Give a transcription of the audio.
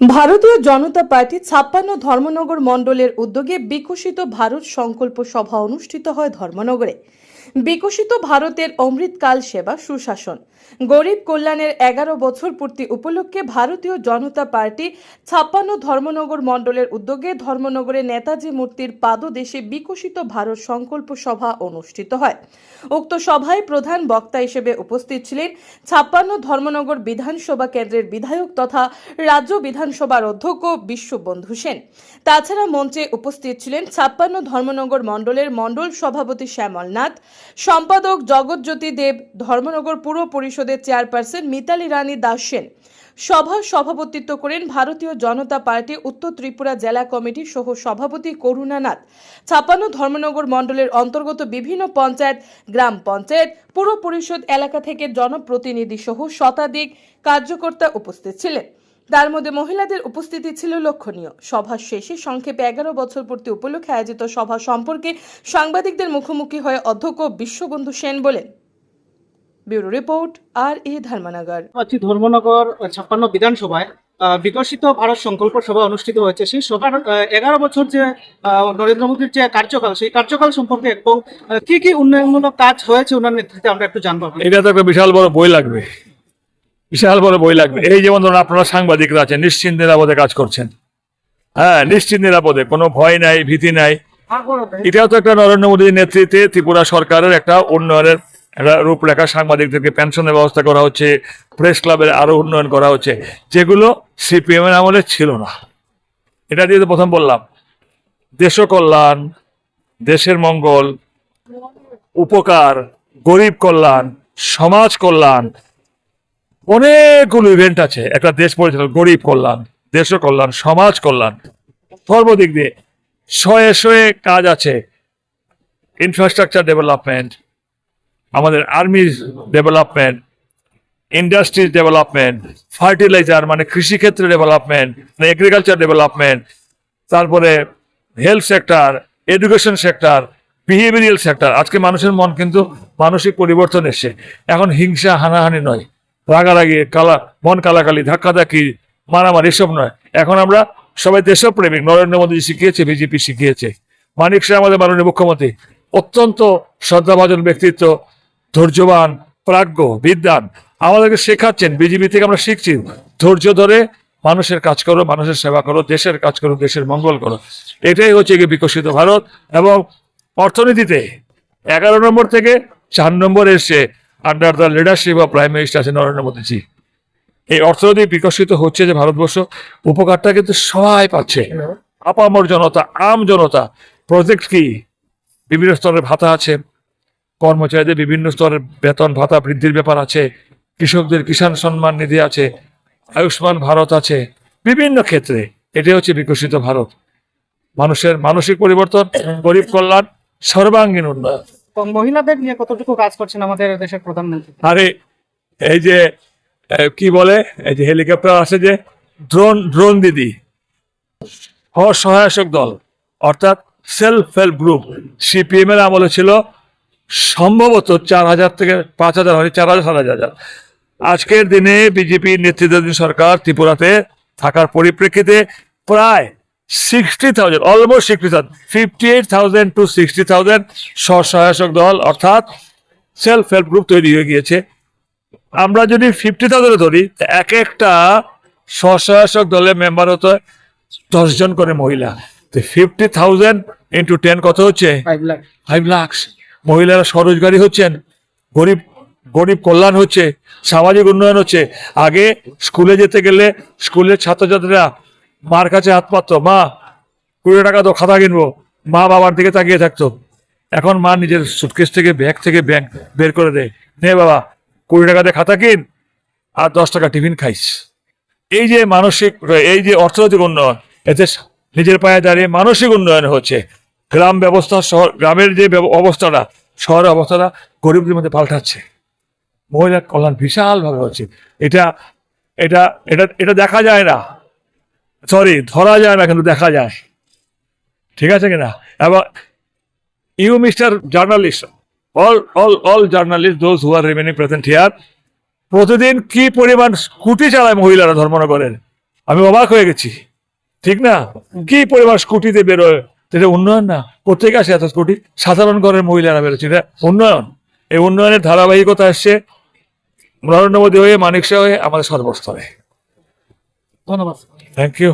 ভারতীয় জনতা পার্টি ছাপ্পান্ন ধর্মনগর মণ্ডলের উদ্যোগে বিকশিত ভারত সংকল্প সভা অনুষ্ঠিত হয় ধর্মনগরে। বিকশিত ভারতের অমৃতকাল সেবা সুশাসন। গরিব কল্যাণের এগারো বছর পূর্তি উপলক্ষে ভারতীয় জনতা পার্টি ছাপ্পান্ন ধর্মনগর মণ্ডলের উদ্যোগে ধর্মনগরে নেতাজি মূর্তির পাদদেশে বিকশিত ভারত সংকল্প সভা অনুষ্ঠিত হয়। উক্ত সভায় প্রধান বক্তা হিসেবে উপস্থিত ছিলেন ছাপ্পান্ন ধর্মনগর বিধানসভা কেন্দ্রের বিধায়ক তথা রাজ্য বিধানসভার অধ্যক্ষ বিশ্ববন্ধু সেন। তাছাড়া মঞ্চে উপস্থিত ছিলেন ছাপ্পান্ন ধর্মনগর মণ্ডলের মণ্ডল সভাপতি শ্যামল নাথ সম্পাদক জগৎজ্যোতি দেব, ধর্মনগর পুর পরিষদের চেয়ারপারসন মিতালি রানী দাস সেন। সভার সভাপতিত্ব করেন ভারতীয় জনতা পার্টি উত্তর ত্রিপুরা জেলা কমিটি সহ সভাপতি করুণানাথ। ছাপ্পান্ন ধর্মনগর মণ্ডলের অন্তর্গত বিভিন্ন পঞ্চায়েত, গ্রাম পঞ্চায়েত, পুর পরিষদ এলাকা থেকে জনপ্রতিনিধি সহ শতাধিক কার্যকর্তা উপস্থিত ছিলেন। তার মধ্যে মহিলাদের উপস্থিতি ছিল লক্ষণীয়। সভা শেষে সংক্ষেপে এগারো বছর পূর্তি উপলক্ষে আয়োজিত সভা সম্পর্কে সাংবাদিকদের মুখোমুখি হয়ে অধ্যক্ষ বিশ্ববন্ধু সেন বলেন। ব্যুরো রিপোর্ট আর এ ধর্মনগর। পাচ্ছি ধর্মনগর ছাপ্পান্ন বিধানসভায় আহ, বিকশিত ভারত সংকল্প সভা অনুষ্ঠিত হয়েছে। সেই সভার এগারো বছর যে আহ, নরেন্দ্র মোদীর যে কার্যকাল সেই কার্যকাল সম্পর্কে এবং কি কি উন্নয়নমূলক কাজ হয়েছে ওনার নেতৃত্বে আমরা একটু জানব। এটা তো একটা বিশাল বড় বই লাগবে। বিশাল বড় বই লাগবে। এই যেমন ধরুন আপনারা সাংবাদিকরা আছেন নিশ্চিন্ত নিরাপদে কাজ করছেন। হ্যাঁ নিশ্চিন্ত নিরাপদে, কোনো ভয় নাই, ভীতি নাই। এটাও তো একটা নরেন্দ্র মোদীর নেতৃত্বে ত্রিপুরা সরকারের একটা উন্নয়নের একটা রূপরেখা। সাংবাদিকদেরকে পেনশনের ব্যবস্থা করা হচ্ছে, প্রেস ক্লাবের আরও উন্নয়ন করা হচ্ছে, যেগুলো সিপিএম এর আমলে ছিল না। এটা দিয়ে তো প্রথম বললাম, দেশ কল্যাণ, দেশের মঙ্গল, উপকার, গরিব কল্যাণ, সমাজ কল্যাণ অনেকগুলো ইভেন্ট আছে। একটা দেশ পরিচালনা গরিব কল্যাণ, দেশ কল্যাণ, সমাজ কল্যাণ। সর্বদিক দিয়ে শয়ে শয়ে কাজ আছে। ইনফ্রাস্ট্রাকচার ডেভেলপমেন্ট আমাদের army development industries development fertiliser মানে কৃষিক্ষেত্রে ডেভেলপমেন্ট মানে এগ্রিকালচার ডেভেলপমেন্ট তারপরে health sector education sector behavioural sector আজকে মানুষের মন কিন্তু মানসিক পরিবর্তন এসছে। এখন হিংসা, হানাহানি নয়। রাগারাগি কালা, মন কালাকালি ধাক্কাধাক্কি মারামারি, এসব নয়। এখন আমরা সবাই দেশপ্রেমিক, নরেন্দ্র মোদী শিখিয়েছে, বিজেপি শিখিয়েছে। মানিক শাহ আমাদের মাননীয় মুখ্যমন্ত্রী। অত্যন্ত শ্রদ্ধাভাজন ব্যক্তিত্ব, ধৈর্যবান, প্রাজ্ঞ বিদ্যান আমাদেরকে শেখাচ্ছেন, বিজেপি থেকে আমরা শিখছি, ধৈর্য ধরে মানুষের কাজ করো, মানুষের সেবা করো, দেশের কাজ করো, দেশের মঙ্গল করো। এটাই হচ্ছে গিয়ে বিকশিত ভারত এবং অর্থনীতিতে এগারো নম্বর থেকে চার নম্বর এসে under the leadership of prime minister আছে নরেন্দ্র মোদীজি। এই অর্থনীতি বিকশিত হচ্ছে যে ভারতবর্ষ, উপকারটা কিন্তু সবাই পাচ্ছে। আপামর জনতা, আম জনতা প্রজেক্ট কি? বিভিন্ন স্তরের ভাতা আছে। কর্মচারীদের বিভিন্ন স্তরের বেতন ভাতা বৃদ্ধির ব্যাপার আছে। কৃষকদের কিষাণ সম্মান নিধি আছে। আয়ুষ্মান ভারত আছে। বিভিন্ন ক্ষেত্রে এটাই হচ্ছে বিকশিত ভারত। মানুষের মানসিক পরিবর্তন, গরিব কল্যাণ, সর্বাঙ্গীন উন্নয়ন। মহিলাদের নিয়ে কতটুকু কাজ করছেন আমাদের দেশের প্রধানমন্ত্রী? আরে, এই যে কি বলে, এই যে হেলিকপ্টার আছে যে ড্রোন ড্রোন দিদি সহায়ক দল, অর্থাৎ সেলফ হেল্প গ্রুপ সিপিএম এর আমলে ছিল সম্ভবত চার হাজার থেকে পাঁচ হাজার হয় চার হাজার সাত হাজার। আজকের দিনে বিজেপি নেতৃত্বাধীন সরকার ত্রিপুরাতে থাকার পরিপ্রেক্ষিতে প্রায় sixty thousand almost sixty thousand fifty eight thousand to sixty thousand স্বসহায়ক দল অর্থাৎ সেলফ হেল্প গ্রুপ তৈরি হয়ে গিয়েছে। আমরা যদি ফিফটি থাউজেন্ড ধরি তা এক একটা স্বসহায়ক দলের মেম্বার হতো দশজন করে মহিলা। তো ফিফটি থাউজেন্ড ইন্টু টেন কত হচ্ছে? ফাইভ লাখ মহিলারা স্বরোজগারী হচ্ছেন গরিব গরিব কল্যাণ হচ্ছে সামাজিক উন্নয়ন হচ্ছে। আগে স্কুলে যেতে গেলে স্কুলের ছাত্রছাত্রীরা মার কাছে হাত পাততো, মা, কুড়ি টাকা তো খাতা কিনবো। মা বাবার দিকে তাকিয়ে থাকতো। এখন মা নিজের সুটকেস থেকে ব্যাগ থেকে ব্যাংক বের করে দেয়। নে বাবা, কুড়ি টাকাতে খাতা কিন আর দশ টাকা টিফিন খাইস। এই যে মানসিক, এই যে অর্থনৈতিক উন্নয়ন, এতে নিজের পায়ে দাঁড়িয়ে মানসিক উন্নয়ন হচ্ছে। গ্রাম ব্যবস্থা শহর, গ্রামের যে অবস্থাটা, শহরের অবস্থাটা গরিবদের মধ্যে পাল্টাচ্ছে। মহিলার কল্যাণ বিশালভাবে হচ্ছে। এটা এটা এটা এটা দেখা যায় না। সরি ধরা যায় না, কিন্তু দেখা যায়। ঠিক আছে কিনা? এবং you mister journalist all all all journalist those who are remaining present here প্রতিদিন কি পরিমাণ স্কুটি চালায় মহিলারা ধর্মনগরের? আমি অবাক হয়ে গেছি। ঠিক না? কি পরিমাণ স্কুটিতে বেরোয়? এটা উন্নয়ন না? কোথেকে আসে এত স্কুটি? সাধারণ ঘরের মহিলারা বেরোচ্ছে। এটা উন্নয়ন। এই উন্নয়নের ধারাবাহিকতা আসছে নরেন্দ্র মোদী হয়ে, মানিক হয়ে, আমাদের সর্বস্তরে। ধন্যবাদ থ্যাংক ইউ